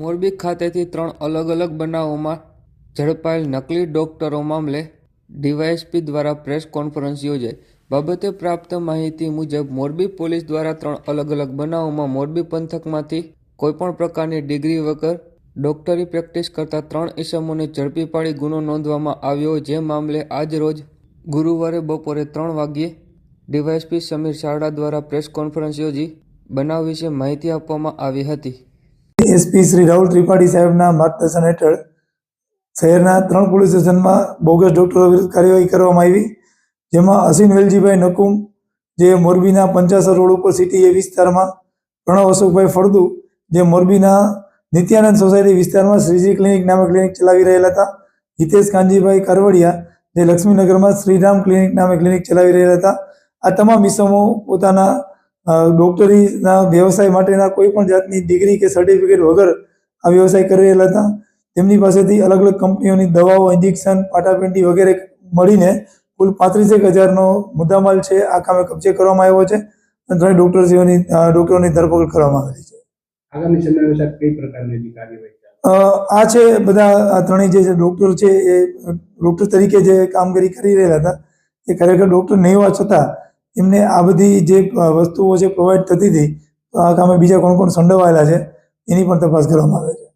મોરબી ખાતેથી ત્રણ અલગ અલગ બનાવોમાં ઝડપાયેલ નકલી ડોક્ટરો મામલે ડીવાયએસપી દ્વારા પ્રેસ કોન્ફરન્સ યોજાઈ. બાબતે પ્રાપ્ત માહિતી મુજબ, મોરબી પોલીસ દ્વારા ત્રણ અલગ અલગ બનાવોમાં મોરબી પંથકમાંથી કોઈપણ પ્રકારની ડિગ્રી વગર ડોક્ટરી પ્રેક્ટિસ કરતા ત્રણ ઇસમોને ઝડપી પાડી ગુનો નોંધવામાં આવ્યો, જે મામલે આજરોજ ગુરુવારે બપોરે ત્રણ વાગ્યે ડીવાયએસપી સમીર શારડા દ્વારા પ્રેસ કોન્ફરન્સ યોજી બનાવ વિશે માહિતી આપવામાં આવી હતી. એસપી શ્રી રાહુલ ત્રિપાઠી સાહેબના માર્ગદર્શન હેઠળ શહેરના ત્રણ પોલીસ સ્ટેશનમાં બોગસ ડોક્ટરો વિરુદ્ધ કાર્યવાહી કરવામાં આવી. જેમાં અસીન વેલજીભાઈ નકુમ, જે મોરબીના પંચાસર રોડ ઉપર સિટી એ વિસ્તારમાં, પ્રણવ અશોકભાઈ ફળદુ, જે મોરબીના નિત્યાનંદ સોસાયટી વિસ્તારમાં શ્રીજી ક્લિનિક નામે ક્લિનિક ચલાવી રહેલા હતા. હિતેશ કાંજીભાઈ કરવડિયા, જે લક્ષ્મીનગરમાં શ્રીરામ ક્લિનિક નામે ક્લિનિક ચલાવી રહેલા હતા. આ તમામ ઇસમો પોતાના ડોક્ટરીના વ્યવસાય માટેના કોઈ પણ જાતની ડિગ્રી કે સર્ટિફિકેટ વગર આ વ્યવસાય કરી રહેલા હતા. તેમની પાસેથી અલગ અલગ કંપનીઓની દવાઓ ઇન્જેક્શન પાટાપેન્ટી વગેરે મળીને કુલ પાંત્રીસેક હજારનો મુદ્દામાલ છે આ કામે કબજે કરવામાં આવ્યો છે અને ત્રણેય ડોક્ટરશ્રીઓની ડોક્ટરોની ધરપકડ કરવામાં આવેલી છે. આગામી સમયમાં સાહેબ કઈ પ્રકારની કાર્યવાહી આ છે બધા આ ત્રણેય જે ડોક્ટર છે એ ડોક્ટર તરીકે જે કામગીરી કરી રહેલા હતા એ ખરેખર ડોક્ટર નહીં હોવા છતાં એમને આ બધી જે વસ્તુઓ છે પ્રોવાઈડ થતી હતી, તો આ કામે બીજા કોણ કોણ સંડોવાયેલા છે, એની પણ તપાસ કરવામાં આવે છે.